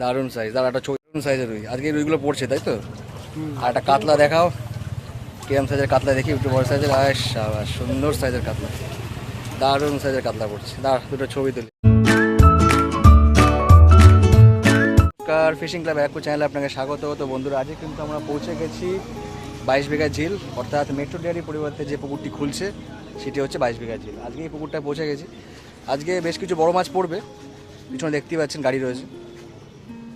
দারুণ সাইজ আর একটা চৌরুন সাইজের রুই আজকে রুইগুলো পড়ছে তাই তো? আর একটা কাতলা দেখাও। কিরম সাইজের কাতলা দেখি একটু বড় সাইজের আর সুন্দর সাইজের কাতলা। দারুণ সাইজের কাতলা পড়ছে। দাঁড় দুটো ছবি তুলি। নমস্কার ফিশিং ক্লাব একু চ্যানেলে আপনাকে স্বাগত। তো বন্ধুরা আজকে কিন্তু আমরা পৌঁছে গেছি বাইশ বিঘা ঝিল অর্থাৎ মেট্রো ডেয়ারি পরিবর্তে যে পুকুরটি খুলছে সেটি হচ্ছে বাইশ বিঘা ঝিল। আজকে এই পুকুরটায় পৌঁছে গেছি। আজকে বেশ কিছু বড় মাছ পড়বে। পিছনে দেখতেই পাচ্ছেন গাড়ি রয়েছে।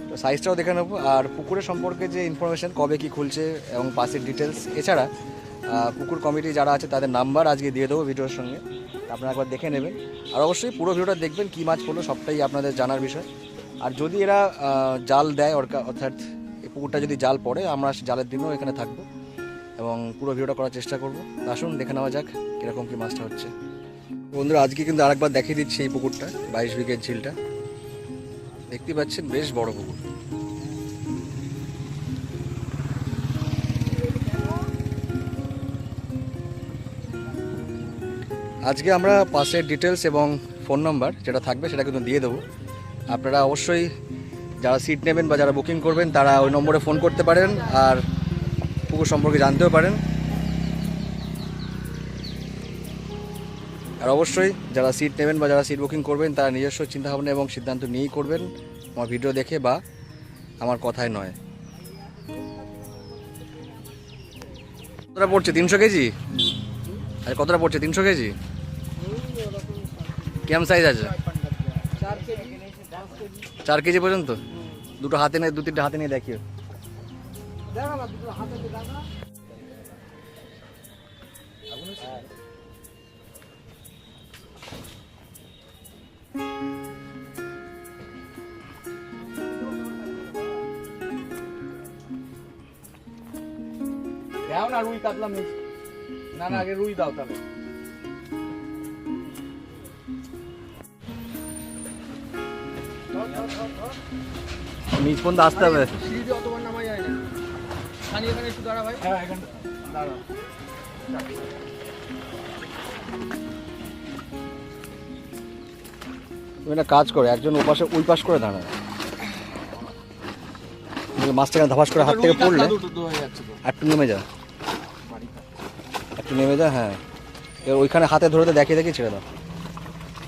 তো সাইজটাও দেখে নেব। আর পুকুরের সম্পর্কে যে ইনফরমেশন কবে কি খুলছে এবং পাশের ডিটেলস এছাড়া পুকুর কমিটি যারা আছে তাদের নাম্বার আজকে দিয়ে দেবো ভিডিওর সঙ্গে। আপনারা একবার দেখে নেবেন। আর অবশ্যই পুরো ভিডিওটা দেখবেন, কী মাছ পড়ল সবটাই আপনাদের জানার বিষয়। আর যদি এরা জাল দেয় অর্থাৎ পুকুরটা যদি জাল পড়ে, আমরা জালের দিনও এখানে থাকব এবং পুরো ভিডিওটা করার চেষ্টা করব। আসুন, দেখে নেওয়া যাক কীরকম কী মাছটা হচ্ছে। বন্ধুরা, আজকে কিন্তু আরেকবার দেখিয়ে দিচ্ছি এই পুকুরটা, বাইশ বিঘের ঝিলটা। দেখতে পাচ্ছেন বেশ বড় পুকুর। আজকে আমরা পাসের ডিটেলস এবং ফোন নাম্বার যেটা থাকবে সেটা কিন্তু দিয়ে দেবো। আপনারা অবশ্যই যারা সিট নেবেন বা যারা বুকিং করবেন, তারা ওই নম্বরে ফোন করতে পারেন আর পুকুর সম্পর্কে জানতেও পারেন। আর অবশ্যই যারা সিট নেবেন বা যারা সিট বুকিং করবেন, তারা নিজস্ব চিন্তাভাবনা এবং সিদ্ধান্ত নিয়েই করবেন। আমার ভিডিও দেখে বা আমার কথায় নয়। কতটা পড়ছে? তিনশো কেজি? আর, কতটা পড়ছে? তিনশো কেজি? কেমন সাইজ আছে? চার কেজি পর্যন্ত? দুটো হাতে নিয়ে দু তিনটে হাতে নিয়ে দেখিও। দাও না রুই কাতলা মিক্স না না আগে রুই দাও তাহলে। নিচ পর্যন্ত আসতে হবে। সিঁড়ি অতবার নামা যায় না। খানি এখানে একটু দাঁড়া ভাই। হ্যাঁ এখানে। দাঁড়া তুমি একটা কাজ করে একজন ওপাশে ওই পাশ করে দাঁড়ায় তুমি মাছটা এখানে ধাপাস করে হাত থেকে পড়লে একটু নেমে যা একটু নেমে যা হ্যাঁ। এবার ওইখানে হাতে ধরে তো দেখে দেখে ছেড়ে দাও।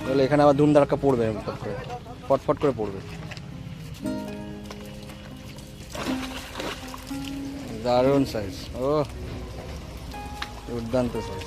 তাহলে এখানে আবার ধুম পড়বে ফটফট করে পড়বে। দারুণ সাইজ ও দুর্দান্ত সাইজ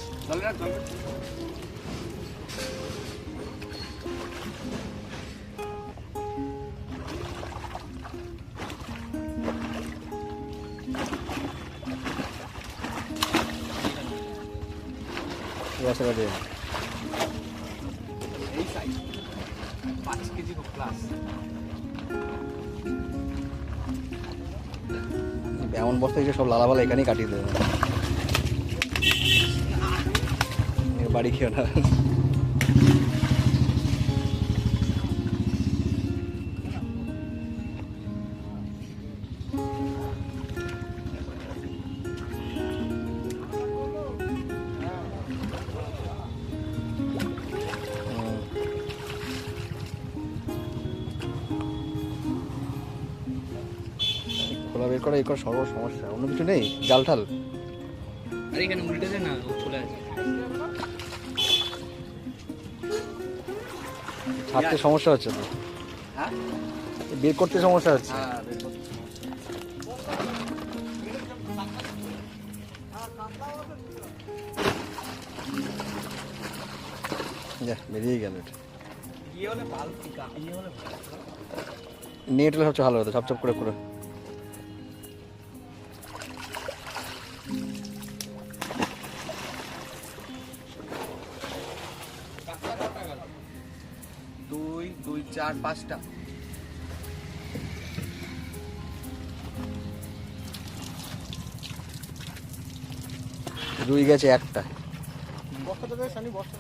এমন বস্তা সব লালাবালা এখানেই কাটিয়ে দেবে। বাড়ি খেয়ে না। করা এই করা সর্ব সমস্যা অন্য কিছু নেই জাল ঠাল। আরে এখানে উল্টে দে না ও চলে আসে ছাড়তে সমস্যা হচ্ছে তো? হ্যাঁ? বের করতে সমস্যা হচ্ছে? হ্যাঁ বেরিয়ে গেল টিকা ইয়ে নেট হলে সবচেয়ে ভালো হতো চপচপ করে করে। চার পাঁচটা। রুই গেছে একটা। বস্তা সানি বস্তা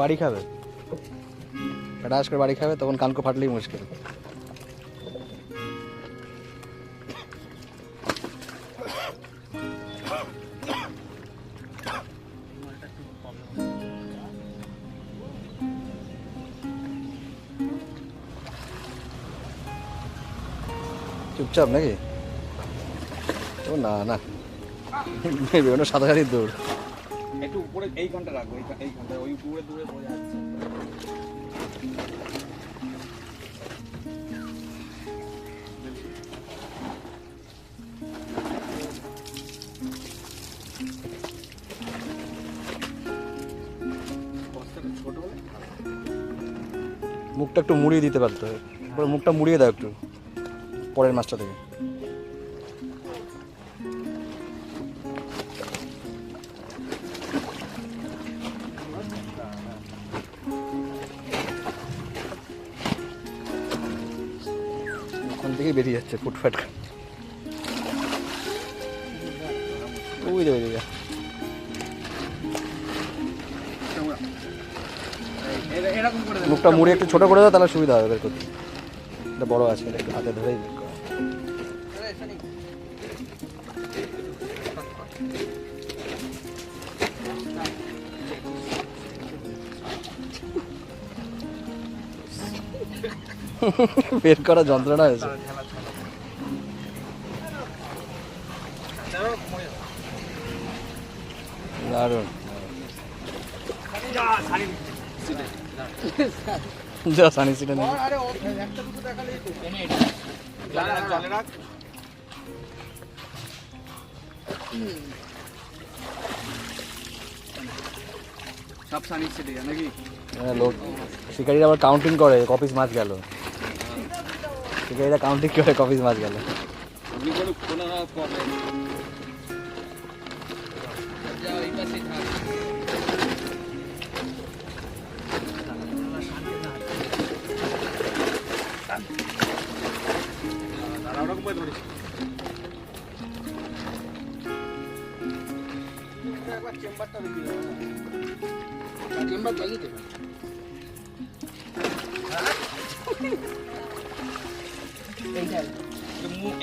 বাড়ি খাবে? রাস করে বাড়ি খাবে, তখন কানকো ফাটলেই মুশকিল। চুপচাপ নাকি? ও না না। বিভিন্ন সাঁতারি দৌড়। একটু উপরে এই ঘণ্টা রাখব, এই ঘণ্টা, ওই উপরে দূরে পড়ে যাচ্ছে মুখটা একটু মুড়িয়ে দিতে পারতো। মুখটা মুড়িয়ে দাও একটু, পরের মাছটা থেকে। বেরিয়ে যাচ্ছে ফুটফাট দে। মুখটা মুড়িয়ে একটু ছোট করে দাও, তাহলে সুবিধা হবে, বের করতে এটা বড় আছে একটু হাতে ধরেই। বের করা যন্ত্রণা হয়েছে। দারুণ। যা সব সানি ছেড়ে নাকি? হ্যাঁ, লোক শিকারীরা আবার কাউন্টিং করে কপিস মাছ গেল। শিকারীরা কাউন্টিং করে কপিস মাছ গেল। চেম্বারটা দেবে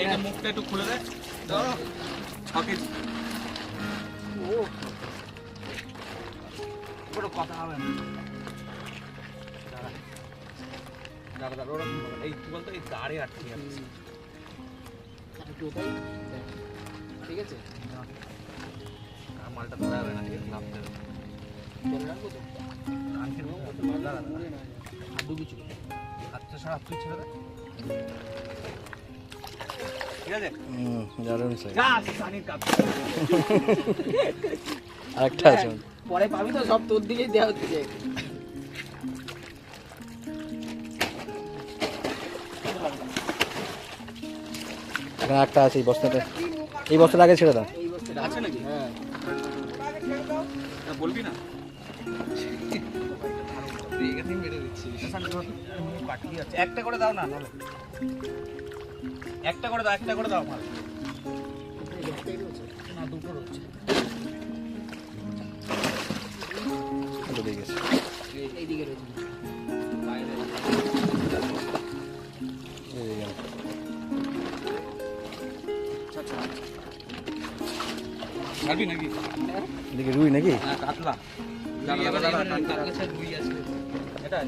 এটা মুখটা একটু খুলে দে। ধরো। ছ ও কোনো কথা হবে না। দাঁড়া হবে। এই কি বলতো এই দাঁড়ে আটকে যাচ্ছে একটু ঠিক আছে? মালটা ধরা যাবে না ঠিক আছে লাভ দেবে। আরেকটা আছে। পরে পাবি তো সব তোর দিকেই দেওয়া হচ্ছে এখানে একটা আছে এই বস্তাটা এই বস্তাটা আগে ছেড়ে দাও। এই বস্তাটা আছে নাকি? হ্যাঁ। বলবি না? তুই এখানেই মেরে দিচ্ছিস। একটা করে দাও না একটা করে দাও একটা করে দাও আমার না দুটো রয়েছে। এইদিকে রয়েছে। বাইরে এই যে গেল। ছাড়বি নাকি? এদিকে রুই নাকি? হ্যাঁ কাতলা। দাঁড়া দাঁড়া দাঁড়া দাঁড়া, দাঁড়া। এটা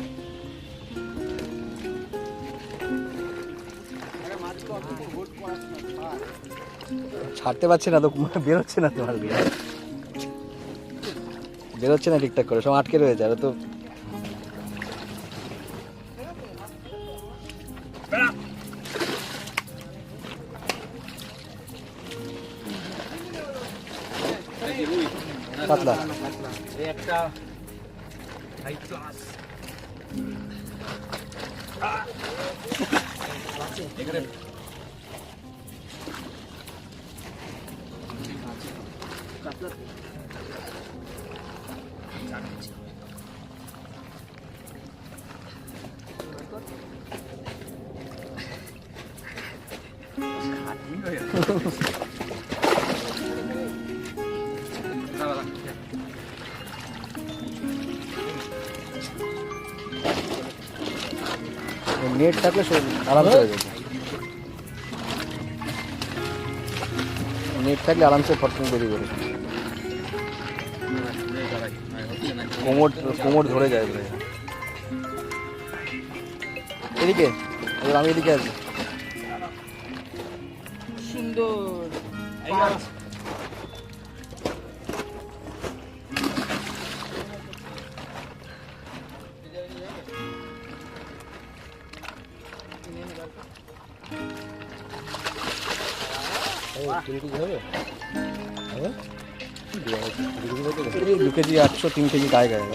ছাড়তে পারছি না তো বেরোচ্ছে না তোমার বিয়ে বেরোচ্ছে না ঠিকঠাক করে সব আটকে রয়েছে আর তো পাতলা। একটা 啊！拉进，别搁这。拉进，拉进。নেট থাকলে সব আরামসে হয়ে যাবে নেট থাকলে আরামসে ফটকিং বেরিয়ে যাবে কোমর কোমর ধরে যায় ভাই এদিকে এবার আমি এদিকে আছি সুন্দর। দু কেজি আটশো তিন কেজি গায়ে গায়ে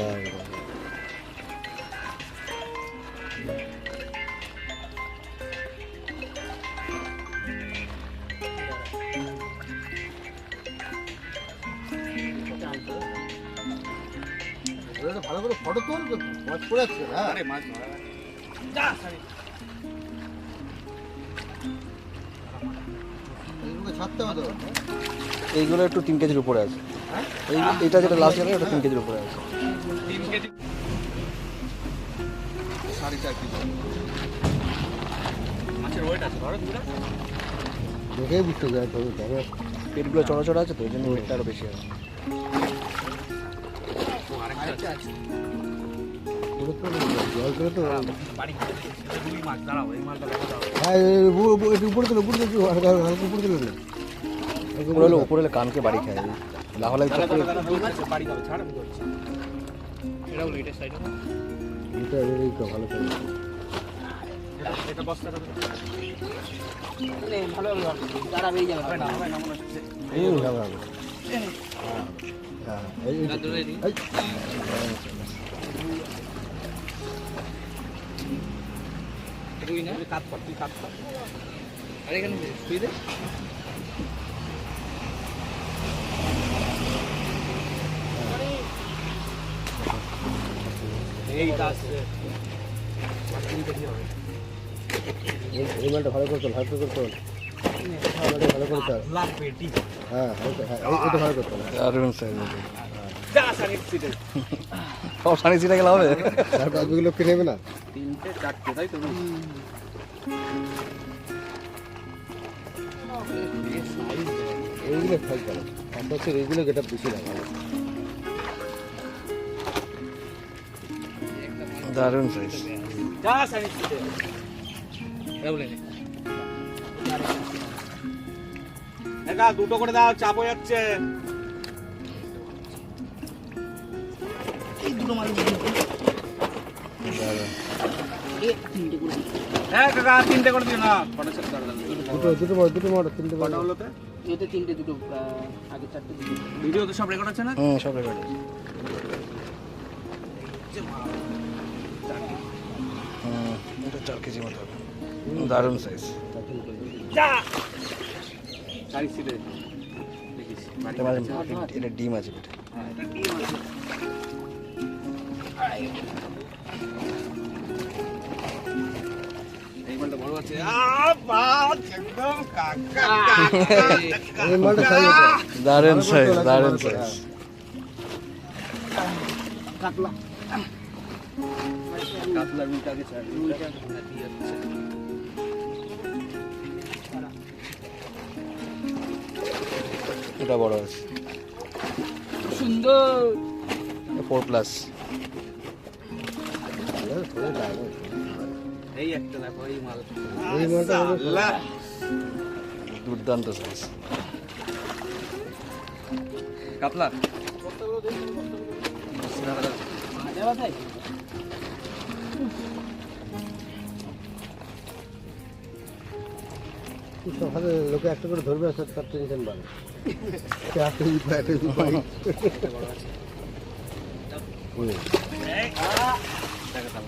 ভালো করে ফটো তোল মাছ পড়ে যাচ্ছে হ্যাঁ। মাছ ধরা। এইগুলো একটু তিন কেজির উপরে আছে। এই এটা যেটা লাস্ট গেলে ওটা তিন কেজির উপরে আছে। দেখেই বুঝতে যায় তবে তবে পেটগুলো চড়া চড়া আছে তো ওই জন্য ওয়েটটা আরও বেশি আরেকটা আছে। উপর- না কানকে বাড়ি খায় লাহলে চক্করে বাড়ি যাবে ছাড় আমি করছি এটাও লেটের সাইডে এটা এই তো ভালো করে এটা তারা বেরিয়ে যাবে না না মনে হচ্ছে এই হবে হবে হ্যাঁ এই তুই না? কাট কর তুই কাট কর। আরে এখানে শুই দে। এই ভালো করে তোল হালকা করে তোল মালটা ভালো করে তোল। লাভ পেটি হ্যাঁ হ্যাঁ এটা ভালো করে তোল। দারুণ সাইজ যা সারি সিটে সব সানি গেলে হবে। নেবে না? তিনটে চারটে তাই তো এইগুলো এইগুলো গেটা বেশি লাগে। দারুণ সাইজ যা এগুলো দুটো করে দাও চাপ হয়ে যাচ্ছে। হ্যাঁ কাকা তিনটে করে দিও না কটা ছেড়ে দুটো দুটো বড় দুটো বড় তিনটে বড়। হলোতে এতে তিনটে দুটো আগে চারটে দুটো ভিডিও তো সব রেকর্ড আছে না? হুম সব রেকর্ড এটা চার কেজি মতো হবে। দারুণ সাইজ এটা ডিম আছে পেটে হ্যাঁ, এটা ডিম আছে। বড় সাইজ সাইজ কাতলা কাতলা যাচ্ছে। এটা আছে সুন্দর ফোর প্লাস। এই একটা দেখো এই মাল। এই মালটা হলো তো- আল্লাহ। দুর্দান্ত সাইজ কাতলা হাতে লোকে একটা করে ধরবে আর তার টেনশন বাড়ে। একটা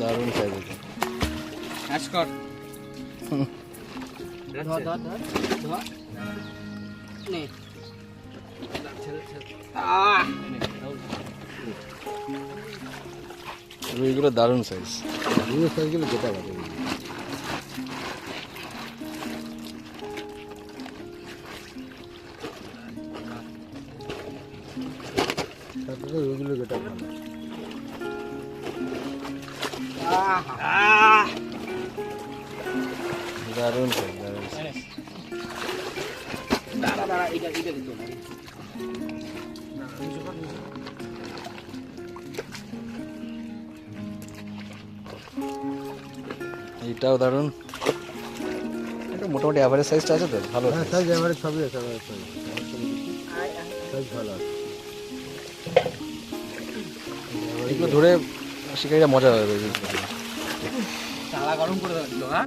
দারুণ সাইজ ম্যাচ কর। ধর ধর ধর ধর। নে। রুইগুলো দারুণ সাইজ বিভিন্ন সাইজগুলো যেটা পাবে দাঁড়া দাঁড়া এটা এটা দিতে হবে দারুণ। এটা মোটামুটি অ্যাভারেজ সাইজটা আছে তো? ভালো হ্যাঁ সাইজ এবারে সবই আছে আমার সাইজ সাইজ ভালো আছে। এগুলো ধরে শিকারিরা মজা হবে চালা গরম করে দিল হ্যাঁ?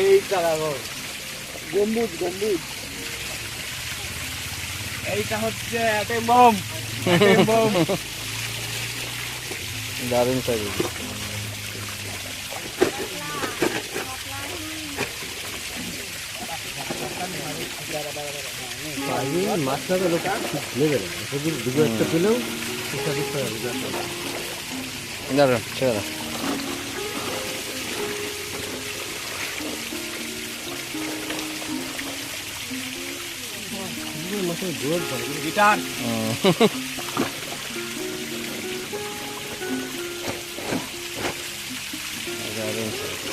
এই চালাবো গম্বুজ গম্বুজ। এইটা হচ্ছে অ্যাটেম বম বম দারুণ পানি মাছটা তো লোক দুটো একটা পেলেও দারুণ ছেড়ে দাও। মাছের গ্রোথ ভালো রিটার্ন হুম। দারুণ size।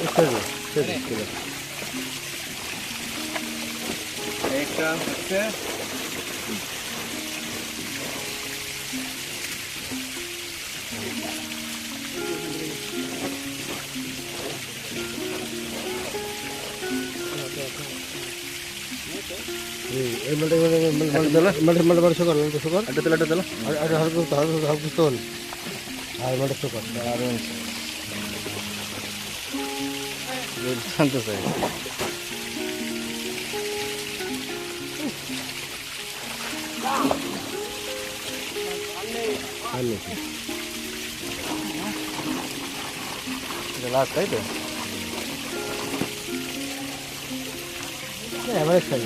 একটা হচ্ছে এই মালটা মালটা মালটা মালটা শোকর মালটা শোকর একটা তেল একটা তেল আর আর হালকা হালকা হালকা তোল আর মালটা শোকর দারুণ দুর্দান্ত সাইজ আর নাকি লাস্ট তাই তো এভারেজ সাইজ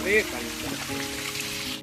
ব্রেক